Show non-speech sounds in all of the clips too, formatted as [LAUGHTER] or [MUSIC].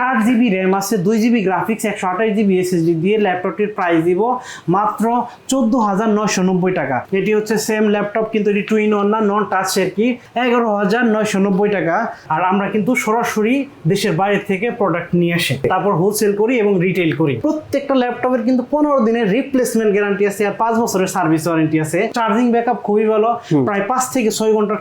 চার GB RAM আছে দুই জিবি গ্রাফিক্স একশো আঠাশ জিবি এসএসডি দিয়ে ল্যাপটপটির প্রাইস দিব মাত্র চোদ্দ হাজার নয়শো নব্বই টাকা। এটি হচ্ছে সেম ল্যাপটপ কিন্তু এটি টু ইন ওয়ান না নন টাচ আর কি? এগারো হাজার নয়শো নব্বই টাকা। আর আমরা কিন্তু সরাসরি দেশের বাইরে থেকে প্রোডাক্ট নিয়ে আসি। তারপর হোলসেল করি এবং রিটেল করি। প্রত্যেকটা ল্যাপটপের কিন্তু পনেরো দিনের রিপ্লেসমেন্ট গ্যারান্টি আছে আর পাঁচ বছরের সার্ভিস ওয়ারেন্টি আছে। চার্জিং ব্যাকআপ খুবই ভালো। প্রায় পাঁচ থেকে ছয় ঘণ্টার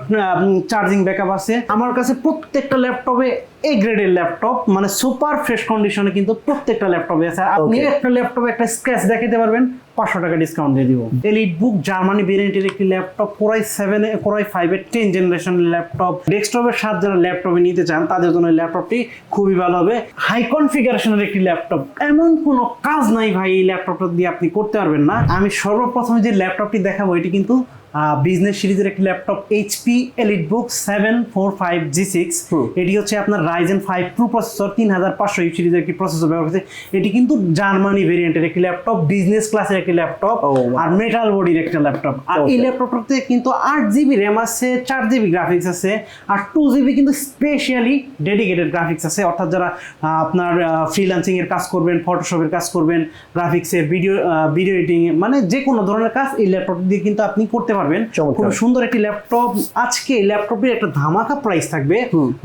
চার্জিং ব্যাকআপ আছে। আমার কাছে প্রত্যেকটা ল্যাপটপে এই গ্রেডের ল্যাপটপ মানে সুপার ফ্রেশ কন্ডিশনে কিন্তু প্রত্যেকটা ল্যাপটপে আছে। আপনি একটা ল্যাপটপে একটা স্ক্র্যাচ দেখাতে পারবেন পাঁচশো টাকা ডিসকাউন্ট দিয়ে দিব। এলিট বুক জার্মানি ভেরিয়েন্টের একটি laptop core i seven core i ফাইভের টেন জেনারেশনের ল্যাপটপ ডেস্কটপের সাত যারা ল্যাপটপে নিতে চান তাদের জন্য ল্যাপটপটি খুবই ভালো হবে। হাই কনফিগারেশনের একটি ল্যাপটপ এমন কোনো কাজ নাই ভাই এই ল্যাপটপটা দিয়ে আপনি করতে পারবেন না। আমি সর্বপ্রথমে যে ল্যাপটপটি দেখাবো এটি কিন্তু বিজনেস সিরিজের একটি laptop HP elite book seven four five G six এটি হচ্ছে আপনার রাইজেন ফাইভ প্রো প্রসেসর তিন হাজার পাঁচশো ইউ সিরিজের একটি প্রসেসর ব্যবহার করছে। এটি কিন্তু জার্মানি ভেরিয়েন্টের একটি ল্যাপটপ বিজনেস ক্লাসের একটি ল্যাপটপ আর মেটাল বডির একটা ল্যাপটপ আর এই. ল্যাপটপটাতে কিন্তু আট জিবি র্যাম আছে চার জিবি গ্রাফিক্স আছে আর টু জিবি কিন্তু স্পেশালি ডেডিকেটেড গ্রাফিক্স আছে। অর্থাৎ যারা আপনার ফ্রিল্যান্সিং এর কাজ করবেন ফটোশপের কাজ করবেন গ্রাফিক্সের ভিডিও ভিডিও এডিটিং মানে যে কোনো ধরনের কাজ এই ল্যাপটপ দিয়ে কিন্তু আপনি করতে পারবেন। খুব সুন্দর একটি ল্যাপটপ। আজকে এই ল্যাপটপের একটা ধামাকা প্রাইস থাকবে।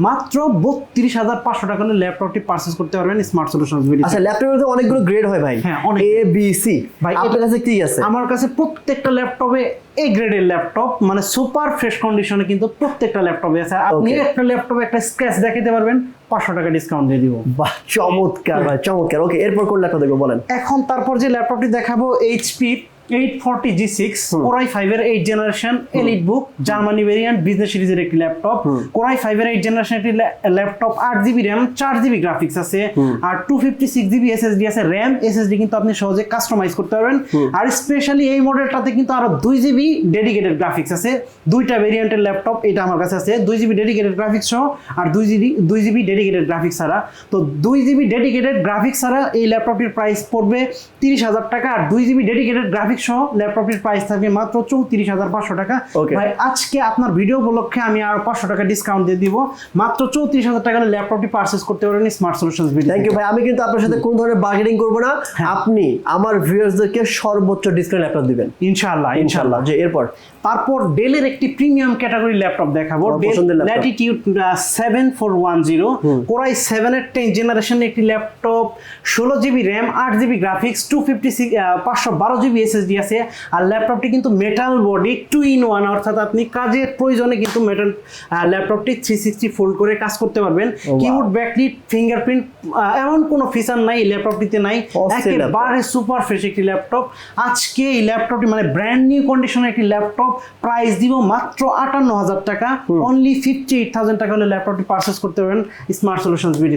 মাত্র বত্রিশ হাজার পাঁচশো টাকা হলে ল্যাপটপটি পারচেস করতে পারবেন স্মার্ট সলিউশন আচ্ছা ল্যাপটপের তো অনেকগুলো গ্রেড হয় ভাই। হ্যাঁ, অনেক। এ বি সি ভাই, ভাই আপনার কাছে কি আছে? আমার কাছে প্রত্যেকটা ল্যাপটপে এ গ্রেডের ল্যাপটপ মানে সুপার ফ্রেশ কন্ডিশনে কিন্তু প্রত্যেকটা ল্যাপটপে আছে। আপনি একটা ল্যাপটপে একটা স্ক্র্যাচ দেখাতে পারবেন পাঁচশো টাকা ডিসকাউন্ট দিয়ে দিব। বাহ চমৎকার ভাই চমৎকার। ওকে এরপর কোন ল্যাপটপ দেখব বলেন। এখন তারপর যে ল্যাপটপটি দেখাবো HP eight forty G six core i ফাইভের eight generation elite book Germany variant business সিরিজের একটি ল্যাপটপ কোরাই ফাইভের এইট জেনারেশন একটি ল্যাপটপ আট জিবি র্যাম চার জিবি গ্রাফিক্স আছে। আর two fifty six GB SSD আছে। র্যাম এসএসডি কিন্তু আপনি সহজে কাস্টমাইজ করতে পারবেন। আর স্পেশালি এই মডেলটাতে কিন্তু আরও দুই জিবি ডেডিকেটেড গ্রাফিক্স আছে। দুইটা ভেরিয়েন্টের ল্যাপটপ এটা আমার কাছে আছে। দুই জিবি ডেডিকেটেড গ্রাফিক্স সহ আর দুই জিবি দুই জিবি ডেডিকেটেড গ্রাফিক্স ছাড়া। তো দুই জিবি ডেডিকেটেড গ্রাফিক্স ছাড়া এই ল্যাপটপটির প্রাইস পড়বে তিরিশ হাজার টাকা আর দুই জিবি ডেডিকেটেড গ্রাফিক্স সহ ল্যাপটপটির প্রাইস থাকবে মাত্র চৌত্রিশ হাজার পাঁচশো টাকা। ভাই আজকে আপনার ভিডিও উপলক্ষে আমি আরও পাঁচশো টাকা ডিসকাউন্ট দিয়ে দিব। মাত্র চৌত্রিশ হাজার টাকা ল্যাপটপটি পারচেস করতে পারেন স্মার্ট সলিউশন থ্যাংক ইউ ভাই। আমি কিন্তু আপনার সাথে কোনো ধরনের বার্গেনিং করব না। হ্যাঁ। আপনি আমার ভিউয়ার্সদেরকে সর্বোচ্চ ডিসকাউন্ট ল্যাপটপ দিবেন। ইনশাআল্লাহ ইনশাআল্লাহ। যে এরপর? তারপর ডেলের একটি প্রিমিয়াম ক্যাটাগরি ল্যাপটপ দেখাবো। Latitude seven four one zero core i সেভেনের টেন জেনারেশন একটি ল্যাপটপ ষোলো জিবি র্যাম আট GB graphics two fifty six পাঁচশো বারো জিবি এসএসডি আছে আর ল্যাপটপটি কিন্তু metal body two in one অর্থাৎ আপনি কাজের প্রয়োজনে কিন্তু মেটাল ল্যাপটপটি থ্রি সিক্সটি ফোল্ড করে কাজ করতে পারবেন। কিবোর্ড ব্যাকলিট ফিঙ্গারপ্রিন্ট এমন কোনো ফিচার নাই এই ল্যাপটপটিতে নাই। একেবারে সুপার ফ্রেশ একটি ল্যাপটপ আজকে এই ল্যাপটপটি মানে ব্র্যান্ড নিউ কন্ডিশনের একটি ল্যাপটপ প্রাইস দিব মাত্র আটান্ন হাজার টাকা। অনলি ফিফটি এইট থাউজেন্ড টাকা হলে ল্যাপটপটি পারচেস করতে পারবেন স্মার্ট সলিউশন বিডি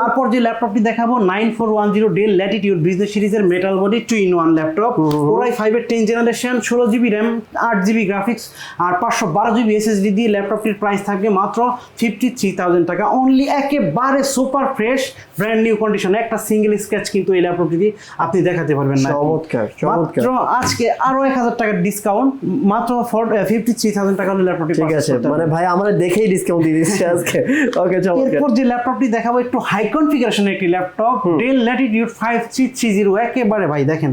তারপর যে ল্যাপটপটি দেখাবো nine four one zero Dell latitude business সিরিজের metal body two in one laptop core i ফাইভের টেন জেনারেশন ষোলো জিবি র্যাম আট জিবি গ্রাফিক্স আর পাঁচশো বারো জিবি এসএসডি দিয়ে ল্যাপটপটির প্রাইস থাকবে মাত্র ফিফটি থ্রি থাউজেন্ড টাকা। অনলি একেবারে super fresh brand new condition একটা সিঙ্গেল স্ক্র্যাচ কিন্তু এই ল্যাপটপটি দিয়ে আপনি দেখাতে পারবেন না। চমৎকার মাত্র আজকে আরও এক হাজার টাকার ডিসকাউন্ট মাত্র ফিফটি থ্রি থাউজেন্ড টাকা হলে ল্যাপটপটি ঠিক আছে মানে ভাই আমার দেখেই ডিসকাউন্ট দিয়ে দিচ্ছে [LAUGHS] আজকে। ওকে চমৎকার। এরপর যে ল্যাপটপটি দেখাবো একটু হাই কনফিগারেশনের একটি laptop Dell latitude five three three zero একেবারে ভাই দেখেন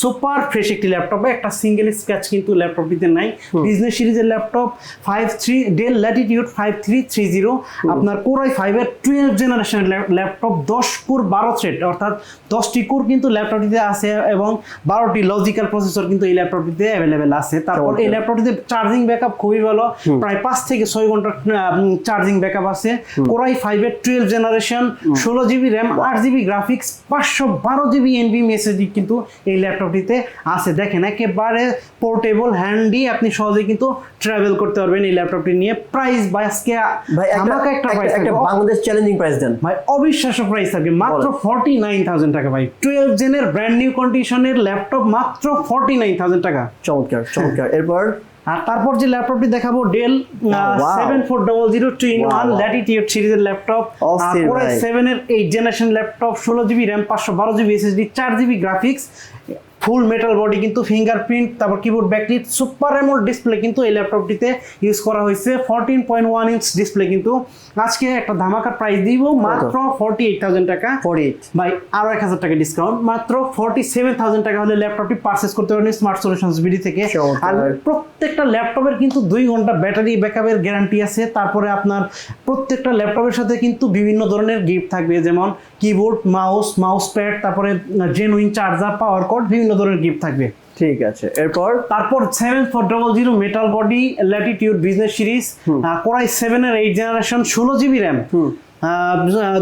সুপার ফ্রেশ একটি ল্যাপটপ একটা সিঙ্গেল স্ক্র্যাচ কিন্তু ল্যাপটপটিতে নাই। বিজনেস সিরিজের laptop five three Dell latitude five three three zero আপনার কোরাই ফাইভের টুয়েলভ জেনারেশনের ল্যাপটপ দশ কোর বারো থ্রেড অর্থাৎ দশটি কোর কিন্তু ল্যাপটপটিতে আছে এবং বারোটি লজিক্যাল প্রসেসর কিন্তু এই ল্যাপটপটিতে অ্যাভেলেবেল আছে। তারপর এই ল্যাপটপটিতে চার্জিং ব্যাকআপ খুবই ভালো প্রায় পাঁচ থেকে ছয় ঘণ্টার চার্জিং ব্যাকআপ আছে। কোরাই ফাইভের টুয়েলভ জেনারেশন ষোলো জিবি র্যাম আট জিবি গ্রাফিক্স পাঁচশো বারো জিবি এনবি মেসেজি কিন্তু এই ল্যাপটপটিতে আছে। দেখেন একেবারে পোর্টেবল হ্যান্ডি আপনি সহজে কিন্তু ট্রাভেল করতে পারবেন এই ল্যাপটপটি নিয়ে। প্রাইস বা আজকে ভাই আমাকে একটা প্রাইস একটা বাংলাদেশ চ্যালেঞ্জিং প্রাইস দেন। ভাই অবিশ্বাস্য প্রাইস থাকবে। মাত্র ফর্টি নাইন থাউজেন্ড টাকা ভাই। টুয়েলভ জেনের ব্র্যান্ড নিউ কন্ডিশনের ল্যাপটপ মাত্র ফর্টি নাইন থাউজেন্ড টাকা। চমৎকার চমৎকার। এরপর? আর তারপর যে ল্যাপটপটি দেখাবো Dell. Seven four double zero two in one. Latitude সিরিজের ল্যাপটপ অস্থির ভাই। সেভেন এর এইট জেনারেশন ল্যাপটপ ষোলো জিবি র্যাম পাঁচশো বারো জিবি এসএসডি চার GB graphics full metal body কিন্তু ফিঙ্গারপ্রিন্ট তারপর কিবোর্ড ব্যাকলিট সুপার এমোল ডিসপ্লে কিন্তু এই ল্যাপটপটিতে ইউজ করা হয়েছে। Fourteen point one inch display কিন্তু আজকে একটা ধামাকার প্রাইস দিব মাত্র ফর্টি এইট থাউজেন্ড টাকা। ফোরটি ভাই আরও এক হাজার টাকা ডিসকাউন্ট মাত্র ফর্টি সেভেন থাউজেন্ড টাকা হলে ল্যাপটপটি পারচেস করতে পারেন স্মার্ট সলিউশনস বিডি থেকে। আর প্রত্যেকটা ল্যাপটপের কিন্তু দুই ঘণ্টা ব্যাটারি ব্যাকআপের গ্যারান্টি আছে। তারপরে আপনার প্রত্যেকটা ল্যাপটপের সাথে কিন্তু বিভিন্ন ধরনের গিফট থাকবে যেমন কিবোর্ড মাউস মাউস প্যাড তারপরে জেনুইন চার্জার পাওয়ার কোড বিভিন্ন ধরনের গিফট থাকবে। ঠিক আছে। এরপর? তারপর seven four double zero metal body latitude business series core i সেভেনের এইট জেনারেশন ষোলো জিবি র্যাম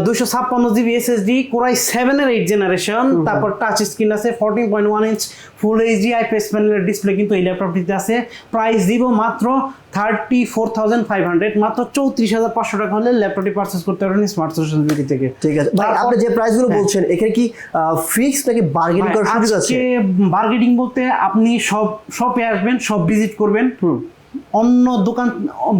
দুশো ছাপ্পান্ন জিবি এসএসডি কোরাই সেভেনের এইট জেনারেশন তারপর টাচ স্ক্রিন আছে fourteen point one inch full HD IPS প্যানেলের ডিসপ্লে কিন্তু এই ল্যাপটপটিতে আছে। প্রাইস দিব মাত্র thirty four thousand five hundred মাত্র চৌত্রিশ হাজার পাঁচশো টাকা হলে ল্যাপটপটি পারচেস করতে পারবেন স্মার্ট সোশ্যাল মিডিয়া থেকে। ঠিক আছে। ভাই আপনি যে প্রাইসগুলো হ্যাঁ। বলছেন এখানে কি ফিক্স নাকি বার্গেনিং করার সুযোগ আছে? বার্গেটিং বলতে আপনি সব শপে আসবেন সব ভিজিট করবেন। অন্য দোকান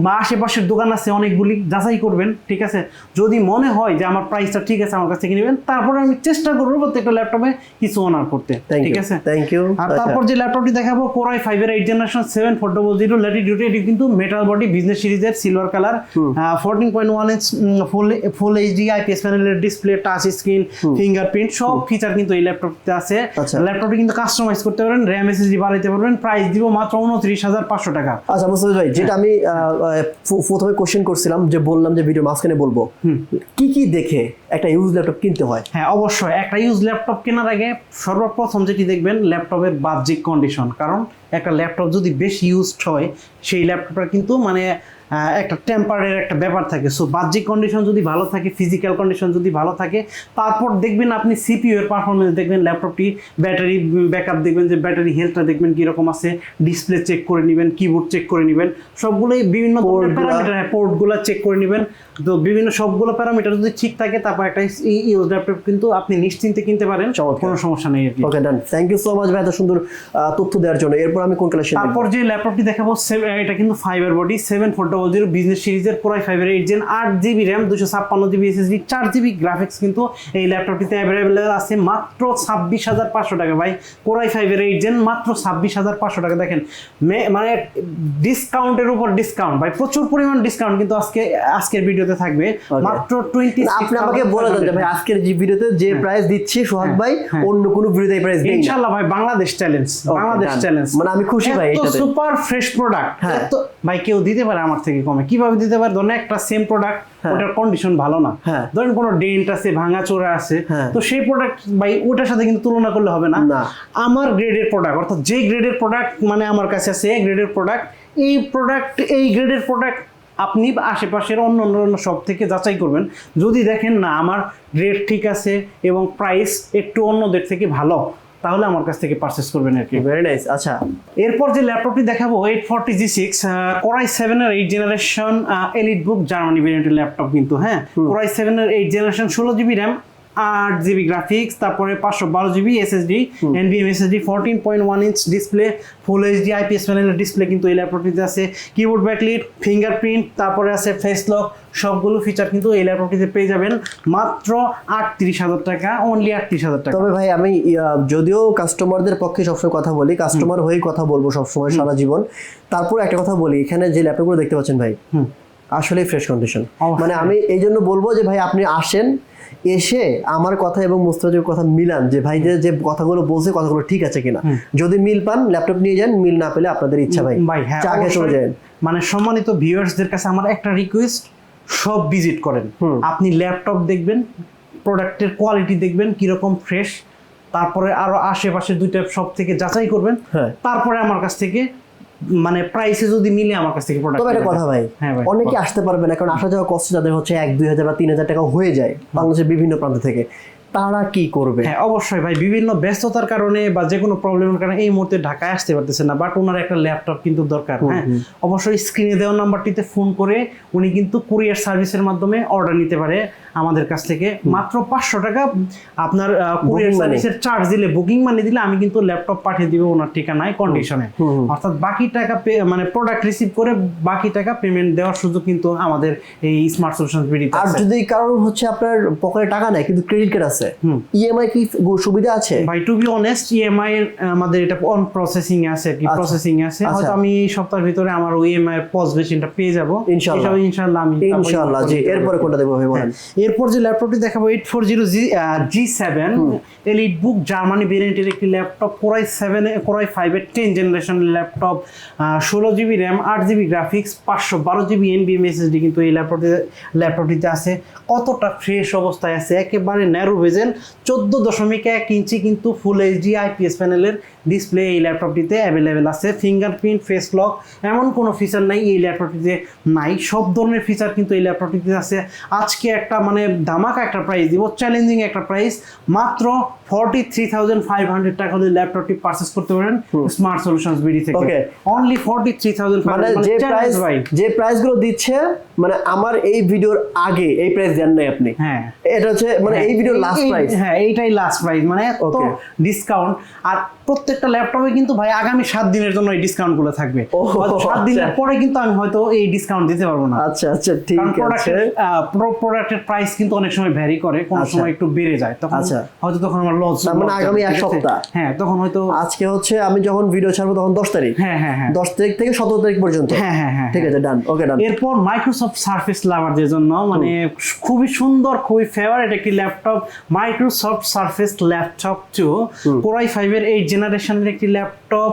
বা আশেপাশের দোকান আছে অনেকগুলি যাচাই করবেন ঠিক আছে? যদি মনে হয় যে আমার প্রাইসটা ঠিক আছে আমার কাছ থেকে নেবেন তারপরে আমি চেষ্টা করব প্রত্যেকটা ল্যাপটপে কিছু অনার করতে ঠিক আছে? থ্যাংক ইউ আর তারপর যে ল্যাপটপটি দেখাবো কোরাই ফাইভের eight generation seven four double zero latitude এটি কিন্তু মেটাল বডি বিজনেস সিরিজের silver colour fourteen point one inch full full HD IPS প্যানেলের ডিসপ্লে টাচ স্ক্রিন ফিঙ্গারপ্রিন্ট সব ফিচার কিন্তু এই ল্যাপটপটিতে আছে। আচ্ছা। ল্যাপটপটি কিন্তু কাস্টমাইজ করতে পারবেন র্যাম এসএসডি বাড়াইতে পারবেন প্রাইস দিব মাত্র উনত্রিশ হাজার পাঁচশো টাকা। আচ্ছা মুস্তাফিজ ভাই যেটা আমি প্রথমে কোশ্চেন করছিলাম যে বললাম যে ভিডিও মাঝখানে বলব। কি কি দেখে একটা ইউজ ল্যাপটপ কিনতে হয়? হ্যাঁ অবশ্যই। একটা ইউজ ল্যাপটপ কেনার আগে সর্বপ্রথম যেটি দেখবেন ল্যাপটপের বাহ্যিক কন্ডিশন কারণ একটা ল্যাপটপ যদি বেশি ইউজড হয় সেই ল্যাপটপটা কিন্তু মানে একটা টেম্পারের একটা ব্যাপার থাকে। সো বাহ্যিক কন্ডিশন যদি ভালো থাকে ফিজিক্যাল কন্ডিশন যদি ভালো থাকে তারপর দেখবেন আপনি সিপিইউ এর পারফরমেন্স দেখবেন ল্যাপটপটি ব্যাটারি ব্যাকআপ দেখবেন যে ব্যাটারি হেলথটা দেখবেন কীরকম আছে ডিসপ্লে চেক করে নেবেন কিবোর্ড চেক করে নেবেন। সবগুলোই বিভিন্ন প্যারামিটার হ্যাঁ পোর্টগুলো চেক করে নেবেন। তো বিভিন্ন সবগুলো প্যারামিটার যদি ঠিক থাকে তারপর একটা ইউজ ল্যাপটপ কিন্তু আপনি নিশ্চিন্তে কিনতে পারেন। কোনো সমস্যা নেই okay done thank you so much ভাই এত সুন্দর তথ্য দেওয়ার জন্য। এরপর আমি কোন কালেকশন তারপর যে ল্যাপটপটি দেখাবো এটা কিন্তু fibre body seven four double zero business সিরিজের পুরাই ফাইবার এইট জেন আট জিবি র্যাম দুশো ছাপ্পান্ন জিবি এসএসডি চার জিবি গ্রাফিক্স কিন্তু এই ল্যাপটপটিতে অ্যাভেলেবেল আছে মাত্র ছাব্বিশ হাজার পাঁচশো টাকা। ভাই কোরাই ফাইভের এইট জেন মাত্র ছাব্বিশ হাজার পাঁচশো টাকা। দেখেন মানে ডিসকাউন্টের উপর ডিসকাউন্ট ভাই প্রচুর পরিমাণ ডিসকাউন্ট কিন্তু আজকে আজকের ভিডিওতে থাকবে। মাত্র টোয়েন্টি আপনি আমাকে বলে দেন যে ভাই আজকের যে ভিডিওতে যে প্রাইস দিচ্ছি সোহাগ ভাই হ্যাঁ। অন্য কোনো ভিডিওতে প্রাইস দেই না। ইনশাল্লাহ ভাই বাংলাদেশ চ্যালেঞ্জ বাংলাদেশ চ্যালেঞ্জ মানে আমি খুশি ভাই এটাতে। সুপার ফ্রেশ প্রোডাক্ট হ্যাঁ। তো ভাই কেউ দিতে পারে আমার থেকে কমে কীভাবে দিতে পারে ধরেন একটা সেম প্রোডাক্ট হ্যাঁ। ওটার কন্ডিশন ভালো না হ্যাঁ। ধরেন কোনো ডেন্ট আছে ভাঙা চোরা আছে হ্যাঁ। তো সেই প্রোডাক্ট ভাই ওটার সাথে কিন্তু তুলনা করলে হবে না। আমার গ্রেডের প্রোডাক্ট অর্থাৎ যে গ্রেডের প্রোডাক্ট মানে আমার কাছে আছে গ্রেডের প্রোডাক্ট এই প্রোডাক্ট এই গ্রেডের প্রোডাক্ট আপনি আশেপাশের অন্য অন্য অন্য সব থেকে যাচাই করবেন যদি দেখেন না আমার রেট ঠিক আছে এবং প্রাইস একটু অন্যদের থেকে ভালো তাহলে আমার কাছ থেকে পারচেস করবেন আর কি। ভেরি নাইস আচ্ছা। এরপর যে ল্যাপটপটি দেখাবো eight forty G six core i সেভেনের eight generation elite book Germany ভেরিয়েন্টের ল্যাপটপ কিন্তু হ্যাঁ? কোরাই সেভেনের এইট জেনারেশন ষোলো জিবি র্যাম আট জিবি গ্রাফিক্স তারপরে পাঁচশো বারো GB SSD NVMe SSD fourteen point one inch display full HD IPS প্যানেলের ডিসপ্লে কিন্তু এই ল্যাপটপটিতে আছে। কিবোর্ড ব্যাকলিট ফিঙ্গারপ্রিন্ট তারপরে আছে ফেস লক সবগুলো ফিচার কিন্তু এই ল্যাপটপটিতে পেয়ে যাবেন। মাত্র আটত্রিশ হাজার টাকা অনলি আটত্রিশ হাজার টাকা। তবে ভাই আমি যদিও কাস্টমারদের পক্ষে সবসময় কথা বলি কাস্টমার হয়েই কথা বলব সবসময় সারা জীবন। তারপর একটা কথা বলি এখানে যে ল্যাপটপগুলো দেখতে পাচ্ছেন ভাই হুম। আসলে ফ্রেশ কন্ডিশন। মানে আমি এই জন্য বলব যে ভাই আপনি আসেন এসে আমার কথা এবং মুস্তাফিজের কথা মিলান যে ভাই যে যে কথাগুলো বলছে কথাগুলো ঠিক আছে কিনা যদি মিল পান ল্যাপটপ নিয়ে যান মিল না পেলে আপনাদের ইচ্ছা ভাই হ্যাঁ চা খেয়ে চলে। যান মানে সম্মানিত ভিউয়ার্সদের কাছে আমার একটা রিকোয়েস্ট সব ভিজিট করেন। আপনি ল্যাপটপ দেখবেন প্রোডাক্টের কোয়ালিটি দেখবেন কীরকম ফ্রেশ তারপরে আরও আশেপাশে দুইটা সব থেকে যাচাই করবেন হ্যাঁ। তারপরে আমার কাছ থেকে মানে প্রাইসে যদি মিলে আমার কাছ থেকে প্রোডাক্ট তবে একটা কথা ভাই হ্যাঁ অনেকে আসতে পারবে না কারণ আসা যাওয়া কষ্ট যাদের হচ্ছে এক দুই হাজার বা তিন হাজার টাকা হয়ে যায় বাংলাদেশের বিভিন্ন প্রান্ত থেকে তারা কি করবে? হ্যাঁ অবশ্যই ভাই বিভিন্ন ব্যস্ততার কারণে বা যে কোনো প্রবলেমের কারণে এই মুহূর্তে ঢাকায় আসতে পারতেছে না বাট ওনার একটা ল্যাপটপ কিন্তু দরকার হ্যাঁ? অবশ্যই স্ক্রিনে দেওয়া নাম্বারটিতে ফোন করে উনি কিন্তু কুরিয়ার সার্ভিসের মাধ্যমে অর্ডার নিতে পারে। আমাদের কাছ থেকে। মাত্র পাঁচশো টাকা আপনার কুরিয়ার সার্ভিসের চার্জ দিলে বুকিং মানি দিলে আমি কিন্তু ল্যাপটপ পাঠিয়ে দিব ওনার ঠিকানায় কন্ডিশনে অর্থাৎ বাকি টাকা মানে প্রোডাক্ট রিসিভ করে বাকি টাকা পেমেন্ট দেওয়ার সুযোগ কিন্তু আমাদের এই স্মার্ট সলিউশন বিডিতে আর যদি কারোর হচ্ছে আপনার পকেটে টাকা নেই কিন্তু ক্রেডিট কার্ড আছে ইএমআই কি সুবিধা আছে? ভাই টু বি অনেস্ট ইএমআই এর আমাদের এটা অন প্রসেসিং আছে কি আচ্ছা। প্রসেসিং আছে। আচ্ছা। হয়তো আমি এই সপ্তাহের ভিতরে আমার ইএমআই এর পজ মেশিনটা পেয়ে যাব। ইনশাআল্লাহ। ইনশাআল্লাহ আমি ইনশাআল্লাহ জি। এরপরে। কোনটা দেবো ভাই বলেন। হ্যাঁ, এরপর যে ল্যাপটপটি দেখাবো eight four zero G G seven elite book Germany ভেরিয়েন্টের একটি laptop core i seven core i ফাইভের টেন জেনারেশন ল্যাপটপ ষোলো জিবি র্যাম আট জিবি গ্রাফিক্স পাঁচশো বারো জিবি এনবিএম এসএসডি কিন্তু এই ল্যাপটপটিতে ল্যাপটপটিতে আছে। কতটা ফ্রেশ অবস্থায় আছে? একেবারে ন্যারো ভেজেন চোদ্দ দশমিক এক ইঞ্চি কিন্তু ফুল এইচডি আইপিএস প্যানেলের ডিসপ্লে এই ল্যাপটপটিতে অ্যাভেলেবেল আছে। ফিঙ্গারপ্রিন্ট ফেস লক এমন কোনো ফিচার নাই এই ল্যাপটপটিতে নাই। সব ধরনের ফিচার কিন্তু এই ল্যাপটপটিতে আছে। আজকে একটা মানে ধামাকা একটা প্রাইস দিব চ্যালেঞ্জিং একটা প্রাইস মাত্র forty three thousand five hundred টাকা হলে ল্যাপটপটি পারচেস করতে পারেন স্মার্ট সলিউশন বিডি থেকে। অনলি ফর্টি থ্রি থাউজেন্ড মানে যে প্রাইস ভাই। যে প্রাইসগুলো দিচ্ছে মানে আমার এই ভিডিওর আগে এই প্রাইস দেন নাই আপনি। হ্যাঁ। এটা হচ্ছে মানে এই ভিডিওর লাস্ট প্রাইস হ্যাঁ এইটাই লাস্ট প্রাইস মানে এত ডিসকাউন্ট আর প্রত্যেকটা ল্যাপটপে কিন্তু ভাই আগামী সাত দিনের জন্য এই ডিসকাউন্টগুলো থাকবে। সাত দিনের আচ্ছা। পরে কিন্তু আমি হয়তো এই ডিসকাউন্ট দিতে পারব না। আচ্ছা আচ্ছা ঠিক আছে। প্রোডাক্টের প্রোডাক্টের প্রাইস কিন্তু অনেক সময় ভ্যারি করে কোনো আচ্ছা। সময় একটু বেড়ে যায়। তখন আচ্ছা। হয়তো তখন আমার লস মানে আগামী এক সপ্তাহ। হ্যাঁ তখন হয়তো আজকে হচ্ছে আমি যখন ভিডিও ছাড়বো তখন দশ তারিখ। হ্যাঁ হ্যাঁ হ্যাঁ। দশ তারিখ থেকে সতেরো তারিখ পর্যন্ত। হ্যাঁ, হ্যাঁ, হ্যাঁ, ঠিক আছে ডান ওকে ডান এরপর মাইক্রোসফট সার্ফেস লাভারদের জন্য মানে খুবই সুন্দর খুবই ফেভারেট একটি laptop Microsoft Surface laptop two core i ফাইভের এইট জেনারেশনের একটি ল্যাপটপ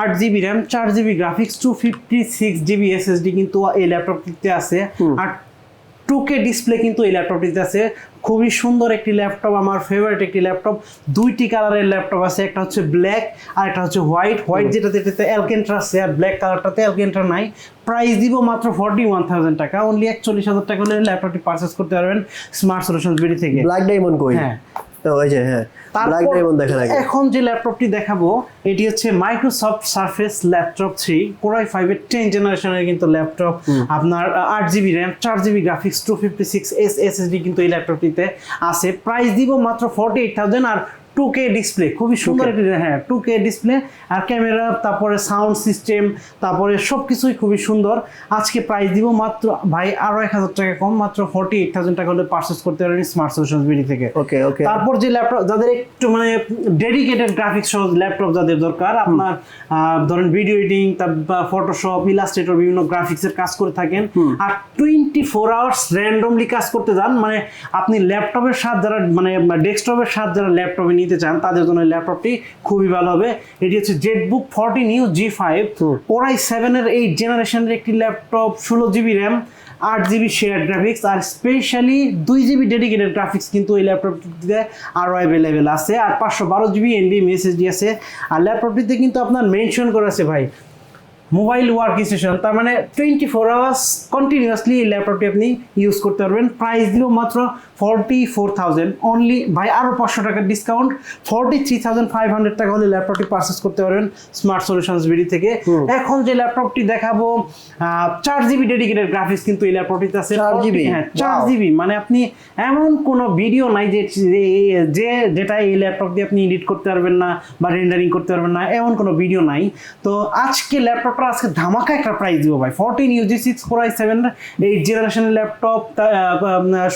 আট জিবি র্যাম চার GB graphics two fifty six GB SSD কিন্তু এই ল্যাপটপটিতে আছে। আর টু কে ডিসপ্লে কিন্তু এই ল্যাপটপটিতে আছে। খুবই সুন্দর একটি ল্যাপটপ আমার ফেভারিট একটি ল্যাপটপ দুইটি কালারের ল্যাপটপ আছে একটা হচ্ছে ব্ল্যাক আর একটা হচ্ছে হোয়াইট হোয়াইট যেটাতে এটাতে অ্যালকেন্ট্রা আছে আর ব্ল্যাক কালারটাতে অ্যালকেন্ট্রা নাই। প্রাইস দিব মাত্র ফর্টি ওয়ান থাউজেন্ড টাকা। অনলি একচল্লিশ হাজার টাকা হলে ল্যাপটপটি পারচেস করতে পারবেন স্মার্ট সলিউশন বিডি থেকে। ব্ল্যাক ডায়মন্ড কই? হ্যাঁ। তো ওই যে হ্যাঁ ব্ল্যাক ডায়মন্ড দেখেন আগে। এখন যে ল্যাপটপটি দেখাবো এটি হচ্ছে Microsoft Surface laptop three. Core i ফাইভের টেন জেনারেশনের কিন্তু ল্যাপটপ। আপনার আট জিবি র্যাম চার GB graphics two fifty six S SSD কিন্তু এই ল্যাপটপটিতে আছে। প্রাইস দিব মাত্র ফর্টি এইট থাউজেন্ড আর টু কে ডিসপ্লে খুবই সুন্দর একটি হ্যাঁ টু কে ডিসপ্লে আর ক্যামেরা তারপরে সাউন্ড সিস্টেম তারপরে সব কিছুই খুবই সুন্দর। আজকে প্রাইস দিব মাত্র ভাই আরও এক হাজার টাকা কম মাত্র ফর্টি এইট থাউজেন্ড টাকা হলে পারচেস করতে পারবেন স্মার্ট সলিউশন বিডি থেকে। ওকে ওকে তারপর যে ল্যাপটপ যাদের একটু মানে ডেডিকেটেড গ্রাফিক্স ল্যাপটপ যাদের দরকার আপনার ধরেন ভিডিও এডিটিং ফটোশপ ইলাস্ট্রেটর বিভিন্ন গ্রাফিক্সের কাজ করে থাকেন আর টোয়েন্টি ফোর আওয়ার্স র্যান্ডমলি কাজ করতে যান মানে আপনি ল্যাপটপের সাথে যারা মানে ডেস্কটপের সাথে যারা ল্যাপটপে নিতে চান তাদের জন্য ল্যাপটপটি খুবই ভালো হবে। এটি হচ্ছে Z book forty new G five ওরাই সেভেনের এই জেনারেশনের একটি ল্যাপটপ ষোলো জিবি র্যাম আট জিবি শেয়ার গ্রাফিক্স আর স্পেশালি দুই জিবি ডেডিকেটেড গ্রাফিক্স কিন্তু এই ল্যাপটপটিতে আরও অ্যাভেলেবেল আছে। আর পাঁচশো বারো জিবি এনবি মেসেজ আছে। আর ল্যাপটপটিতে কিন্তু আপনার মেনশন করা আছে ভাই মোবাইল ওয়ার্ক স্টেশন তার মানে টোয়েন্টি ফোর আওয়ার্স কন্টিনিউয়াসলি এই ল্যাপটপটি আপনি ইউজ করতে পারবেন। প্রাইস দিল মাত্র ফর্টি ফোর থাউজেন্ড অনলি ভাই আরও পাঁচশো টাকার discount forty three thousand five hundred টাকা হলে ল্যাপটপটি পারচেস করতে পারবেন স্মার্ট সলিউশনস বিডি থেকে। এখন যে ল্যাপটপটি দেখাবো চার জিবি ডেডিকেটেড গ্রাফিক্স কিন্তু এই ল্যাপটপটিতে আছে। 4 জিবি হ্যাঁ চার জিবি মানে আপনি এমন কোনো ভিডিও নাই যে যে- যেটা এই ল্যাপটপ দিয়ে আপনি এডিট করতে পারবেন না বা রেন্ডারিং করতে পারবেন না এমন কোনো ভিডিও নাই। তো আজকে ল্যাপটপটা আজকে ধামাকা একটা প্রাইস দিব ভাই। Fourteen U G six four i seven eight জেনারেশনের ল্যাপটপ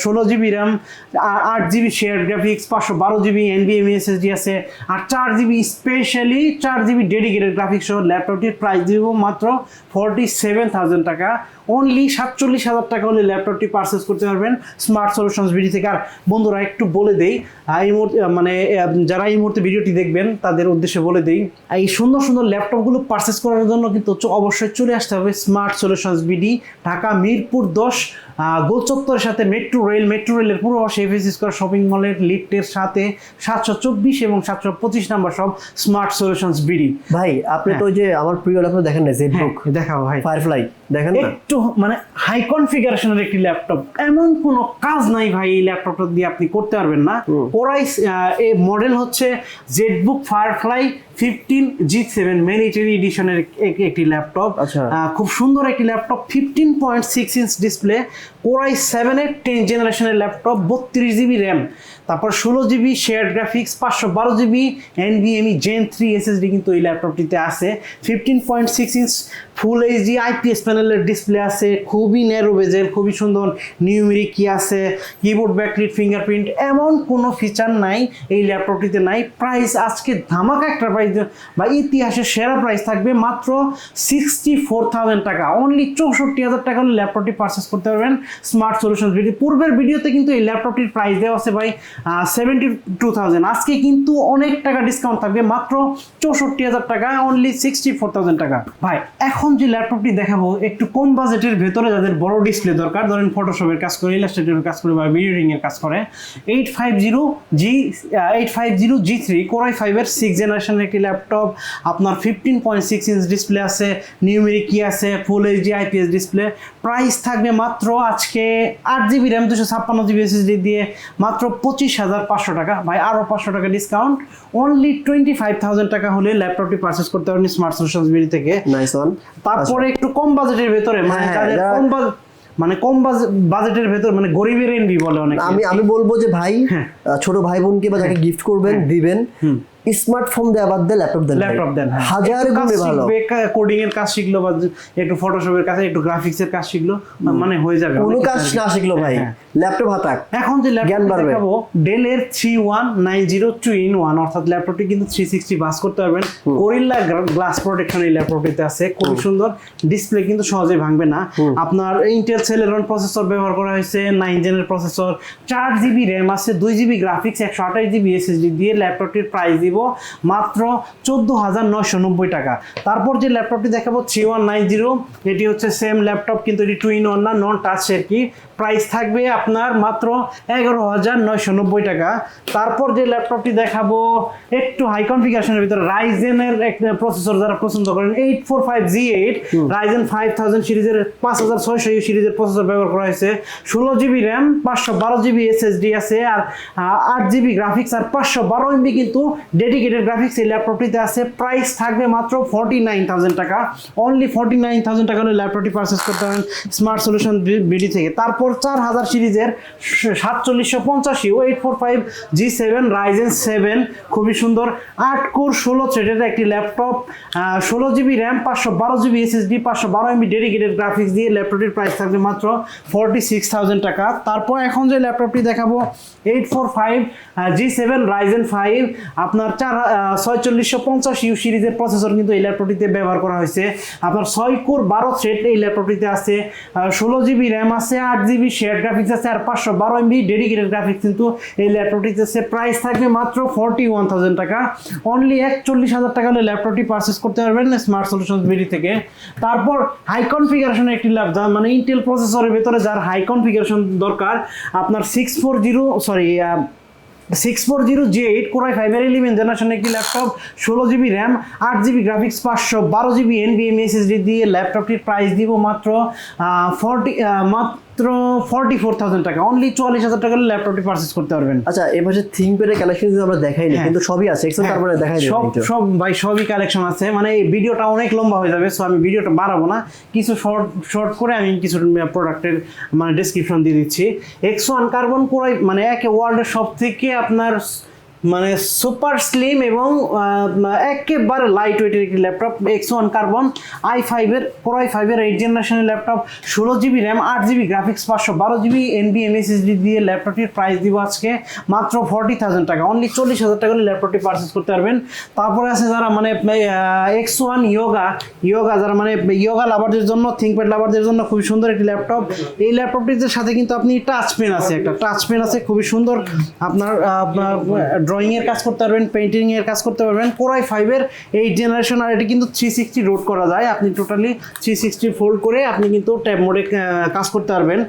ষোলো জিবি র্যাম আট জিবি শেয়ার গ্রাফিক্স পাঁচশো বারো জিবি এনবিএম এসএসডি আছে, আর চার জিবি স্পেশালি চার জিবি ডেডিকেটেড গ্রাফিক্স সহ ল্যাপটপটির প্রাইস দিব মাত্র ফর্টি সেভেন থাউজেন্ড টাকা। অনলি সাতচল্লিশ হাজার টাকা হলে ল্যাপটপটি পারচেস করতে পারবেন স্মার্ট সলিউশনস বিডি থেকে। আর বন্ধুরা, একটু বলে দেই এই মুহূর্তে মানে যারা এই মুহূর্তে ভিডিওটি দেখবেন, তাদের উদ্দেশ্যে বলে দেই, এই সুন্দর সুন্দর ল্যাপটপগুলো পারচেস করার জন্য কিন্তু চ- অবশ্যই চলে আসতে হবে smart solutions BD Dhaka Mirpur দশ গোল চত্বরের সাথে মেট্রো রেল মেট্রো রেলের পূর্ব পাশে এফএস স্কোয়ার শপিং মলের লিফটের সাথে সাতশো চব্বিশ এবং সাতশো পঁচিশ নাম্বার সব স্মার্ট সলিউশনস বিডি ভাই আপনি তো ওই যে আমার প্রিয় ল্যাপটপ দেখেন না জেড হ্যাঁ বুক দেখাও ভাই। ফায়ারফ্লাই দেখেন একটু মানে হাই কনফিগারেশনের একটি ল্যাপটপ এমন কোনো কাজ নাই ভাই এই ল্যাপটপটা দিয়ে আপনি করতে পারবেন না। ওরাই এই মডেল হচ্ছে ZBook Firefly fifteen G seven military এডিশনের একটি ল্যাপটপ আচ্ছা। খুব সুন্দর একটি laptop fifteen point six inch display core i সেভেনের টেন জেনারেশনের ল্যাপটপ বত্রিশ জিবি র্যাম তারপর ষোলো জিবি শেয়ার গ্রাফিক্স পাঁচশো বারো GB NVMe gen three SSD কিন্তু এই ল্যাপটপটিতে আছে। Fifteen point six inch full HD IPS প্যানেলের ডিসপ্লে আছে, খুবই ন্যারো বেজের খুবই সুন্দর নিউমেরিক কি আছে কিবোর্ড ব্যাকলিট ফিঙ্গারপ্রিন্ট এমন কোনো ফিচার নাই, এই ল্যাপটপটিতে নাই। প্রাইস আজকে ধামাকা একটা প্রাইস বা ইতিহাসের সেরা প্রাইস থাকবে মাত্র সিক্সটি ফোর থাউজেন্ড টাকা। অনলি চৌষট্টি হাজার টাকা ল্যাপটপটি পারচেস করতে পারবেন। স্মার্ট সলিউশন ভিডিও পূর্বের ভিডিওতে কিন্তু এই ল্যাপটপটির প্রাইস দেওয়া আছে ভাই সেভেন্টি টু থাউজেন্ড আজকে কিন্তু অনেক টাকা ডিসকাউন্ট থাকবে, মাত্র চৌষট্টি হাজার টাকা অনলি সিক্সটি ফোর থাউজেন্ড টাকা। ভাই, এখন যে ল্যাপটপটি দেখাবো, একটু কম বাজেটের ভেতরে যাদের বড় ডিসপ্লে দরকার, ধরেন ফটোশপের কাজ করে ইলাস্ট্রেটরের কাজ করে, বা এর কাজ করে eight five zero G eight five zero G three core i ফাইভের সিক্স জেনারেশনের একটি ল্যাপটপ আপনার fifteen point six inch display আছে নিউমেরিক কি আছে full HD IPS display price থাকবে মাত্র আজকে আট জিবি র্যাম দুশো ছাপ্পান্ন জিবি এসএসডি দিয়ে, মাত্র পঁচিশ হাজার পাঁচশো টাকা। ভাই আরও পাঁচশো টাকা discount only twenty five thousand টাকা হলে ল্যাপটপটি পারচেস করতে পারেন স্মার্ট সলিউশন বিডি থেকে। তারপরে একটু কম বাজেটের ভেতরে মানে হ্যাঁ, কম বাজেট মানে কম বাজেটের ভেতর মানে গরিবের এনবি বলে অনেক। আমি আমি বলব যে ভাই হ্যাঁ। ছোট ভাই বোনকে বা যাকে গিফট করবেন দিবেন। স্মার্টফোন দেওয়া বাদ দিয়ে ল্যাপটপ দেন ল্যাপটপ দেন হ্যাঁ। হাজার গুণে ভালো। কোডিং এর কাজ শিখলো বা একটু ফটোশপের কাজ একটু গ্রাফিক্স এর কাজ শিখলো মানে হয়ে যাবে কোনো কাজ না শিখলো ভাই। হ্যাঁ। ল্যাপটপ হাতাক এখন যে ল্যাপটপ দেখাবো one nine zero two in one অর্থাৎ ল্যাপটপটি কিন্তু থ্রি সিক্সটি বাস করতে পারবেন। গরিল্লা গ্লাস প্রোটেকশন এই ল্যাপটপটিতে আছে খুব সুন্দর। ডিসপ্লে কিন্তু সহজে ভাঙবে না। আপনার ইন্টেল সেলেরন প্রসেসর ব্যবহার করা হয়েছে নাইন জেনের প্রসেসর চার জিবি র্যাম আছে দুই জিবি গ্রাফিক্স একশো আঠাশ জিবি এসএসডি দিয়ে ল্যাপটপটির প্রাইস দিব মাত্র চোদ্দ হাজার নয়শো নব্বই টাকা। তারপর যে ল্যাপটপটি দেখাবো থ্রি ওয়ান নাইন জিরো এটি হচ্ছে সেম ল্যাপটপ কিন্তু এটি টু ইন ওয়ান না নন টাচ আর কি। প্রাইস থাকবে আপনার মাত্র এগারো হাজার নয়শো নব্বই টাকা। তারপর যে ল্যাপটপটি দেখাবো একটু হাই কনফিগারেশনের ভিতরে রাইজেনের একটা প্রসেসর যারা পছন্দ করেন eight four five G eight Ryzen five thousand সিরিজের পাঁচ হাজার ছয়শো সিরিজের প্রসেসর ব্যবহার করা হয়েছে। ষোলো জিবি র্যাম পাঁচশো বারো জিবি এসএসডি আছে আর আট জিবি গ্রাফিক্স আর পাঁচশো বারো এমবি কিন্তু ডেডিকেটেড গ্রাফিক্স এই ল্যাপটপটিতে আছে। প্রাইস থাকবে মাত্র ফর্টি নাইন থাউজেন্ড টাকা। অনলি ফর্টি নাইন থাউজেন্ড টাকা হলে ল্যাপটপটি পারচেস করতে পারেন স্মার্ট সলিউশন বিডি থেকে। তারপর চার হাজার সিরিজের সাতচল্লিশশো পঞ্চাশি ও eight four five G seven Ryzen seven খুবই সুন্দর। আট কোর, ষোলো থ্রেডের একটি ল্যাপটপ ষোলো জিবি র্যাম পাঁচশো বারো জিবি এসএসডি পাঁচশো বারো এমবি ডেডিকেটেড গ্রাফিক্স দিয়ে ল্যাপটপটির প্রাইস থাকবে মাত্র ফর্টি সিক্স থাউজেন্ড টাকা। তারপর এখন যে ল্যাপটপটি দেখাবো eight four five G seven Ryzen five আপনার চার ছয়চল্লিশশো পঞ্চাশ ইউ সিরিজের প্রসেসর কিন্তু এই ল্যাপটপটিতে ব্যবহার করা হয়েছে। আপনার ছয় কোর বারো থ্রেড এই ল্যাপটপটিতে আছে। ষোলো জিবি র্যাম আছে, আট জিবি শেয়ার গ্রাফিক্স আছে, আর পাঁচশো বারো এমবি ডেডিকেটেড গ্রাফিক্স কিন্তু এই ল্যাপটপটিতে আছে। প্রাইস থাকবে মাত্র ফর্টি ওয়ান থাউজেন্ড টাকা। অনলি একচল্লিশ হাজার টাকা হলে ল্যাপটপটি পারচেস করতে পারবেন স্মার্ট সলিউশন বিডি থেকে। তারপর হাই কনফিগারেশনের একটি ল্যাপ মানে ইন্টেল প্রসেসরের ভেতরে যার হাই কনফিগারেশন দরকার, আপনার six four zero sorry six four zero G eight core i ফাইভের ইলেভেন জেনারেশনের একটি ল্যাপটপ ষোলো জিবি র্যাম আট জিবি গ্রাফিক্স পাঁচশো, বারো জিবি এনবিএম এসএসডি দিয়ে ল্যাপটপটির প্রাইস দিব মাত্র ফর্টি ফর্টি ফোর থাউজেন্ড টাকা। অনলি চুয়াল্লিশ হাজার টাকা ল্যাপটপটি পারচেস করতে পারবেন। আচ্ছা এবার যে থিঙ্কপ্যাডের কালেকশন কিন্তু আমরা দেখাইনি হ্যাঁ। কিন্তু সবই আছে এক্সেল তারপরে দেখাই সব সব ভাই সবই কালেকশন আছে। মানে এই ভিডিওটা অনেক লম্বা হয়ে যাবে সো আমি ভিডিওটা বাড়াবো না। কিছু শর্ট শর্ট করে আমি কিছু প্রোডাক্টের মানে ডেসক্রিপশন দিয়ে দিচ্ছি। এক্স ওয়ান কার্বন কোরাই মানে একে ওয়ার্ল্ডের সব থেকে আপনার মানে সুপার স্লিম এবং একেবারে লাইট ওয়েটের একটি laptop X one carbon i ফাইভের কোরাই ফাইভের এইট জেনারেশনের ল্যাপটপ ষোলো জিবি র্যাম আট জিবি গ্রাফিক্স পাঁচশো বারো জিবি এনবি এমএসএসডি দিয়ে ল্যাপটপটির প্রাইস দিব আজকে মাত্র ফর্টি থাউজেন্ড টাকা। অনলি চল্লিশ হাজার টাকা হলে ল্যাপটপটি পারচেস করতে পারবেন। তারপরে আছে যারা মানে এক্স ওয়ান ইয়োগা ইয়োগা যারা মানে ইয়োগা লাভারদের জন্য থিঙ্কপ্যাড লাভারদের জন্য খুবই সুন্দর একটি ল্যাপটপ এই ল্যাপটপটির সাথে কিন্তু আপনি টাচ পেন আছে একটা। টাচ পেন আছে, খুবই সুন্দর। আপনার ড্রয়িং এর কাজ করতে পারবেন পেন্টিং এর কাজ করতে পারবেন। কোরাই ফাইভের এইট জেনারেশন আর এটি কিন্তু থ্রি সিক্সটি রোড করা যায়। আপনি টোটালি থ্রি সিক্সটি ফোল্ড করে আপনি কিন্তু ট্যাব মোডে কাজ করতে পারবেন।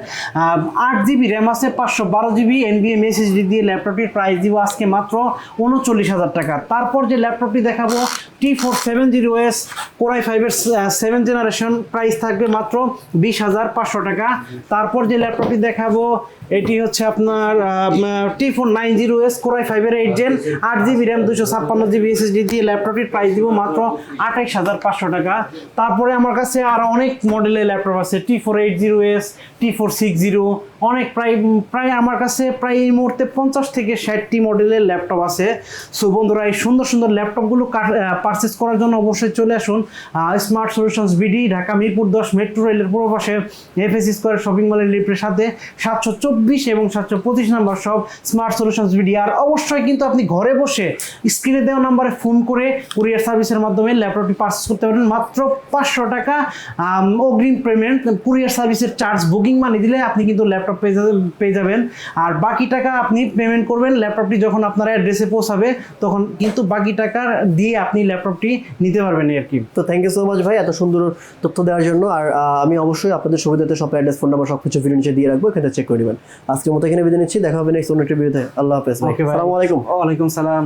আট জিবি র্যাম আছে, পাঁচশো বারো জিবি এনবিএম এসএসডি দিয়ে ল্যাপটপটির প্রাইস দিব আজকে মাত্র উনচল্লিশ হাজার টাকা। তারপর যে ল্যাপটপটি দেখাবো T four seven zero S core i ফাইভের সেভেন জেনারেশন প্রাইস থাকবে মাত্র বিশ হাজার পাঁচশো টাকা। তারপর যে ল্যাপটপটি দেখাবো, এটি হচ্ছে আপনার T four nine zero S core i ফাইভের এইট জেন আট জিবি র্যাম দুশো ছাপ্পান্ন জিবি এসএসডি দিয়ে ল্যাপটপটির প্রাইস দিব মাত্র আঠাইশ হাজার পাঁচশো টাকা। তারপরে আমার কাছে আরও অনেক মডেলের ল্যাপটপ আছে T four eight zero S T four six zero অনেক প্রায় প্রায় আমার কাছে প্রায় এই মুহূর্তে পঞ্চাশ থেকে ষাটটি মডেলের ল্যাপটপ আছে। সো বন্ধুরা, এই সুন্দর সুন্দর ল্যাপটপগুলো পারচেস করার জন্য অবশ্যই চলে আসুন। Smart solutions BD Dhaka Mirpur দশ মেট্রো রেলের পূর্ব পাশে এফএস স্কোয়ার শপিং মলের লিফটের সাথে, সাতশো চব্বিশ এবং সাতশো পঁচিশ নাম্বার সব স্মার্ট সলিউশনস বিডি আর অবশ্যই কিন্তু আপনি ঘরে বসে স্ক্রিনে দেওয়া নাম্বারে ফোন করে কুরিয়ার সার্ভিসের মাধ্যমে ল্যাপটপটি পারচেস করতে পারেন। মাত্র পাঁচশো টাকা অগ্রিম পেমেন্ট কুরিয়ার সার্ভিসের চার্জ বুকিং মানি দিলে আপনি কিন্তু ল্যাপটপ পেয়ে যাবেন পেয়ে যাবেন। আর বাকি টাকা আপনি পেমেন্ট করবেন ল্যাপটপটি যখন আপনার অ্যাড্রেসে পৌঁছাবে তখন কিন্তু বাকি টাকা দিয়ে আপনি ল্যাপটপটি নিতে পারবেন আর কি। তো থ্যাংক ইউ সো মাচ ভাই এত সুন্দর তথ্য দেওয়ার জন্য। আর আমি অবশ্যই আপনাদের সুবিধাতে সব অ্যাড্রেস ফোন নাম্বার সব কিছু ভিডিও নিচে দিয়ে রাখব এখানে চেক করে নেবেন। আজকের মতো এখানে বিদায় নিচ্ছি দেখা হবে নেক্সট অন্য একটি ভিডিওতে আল্লাহ হাফেজ ওকে আসসালামু আলাইকুম। ওয়ালাইকুম সালাম।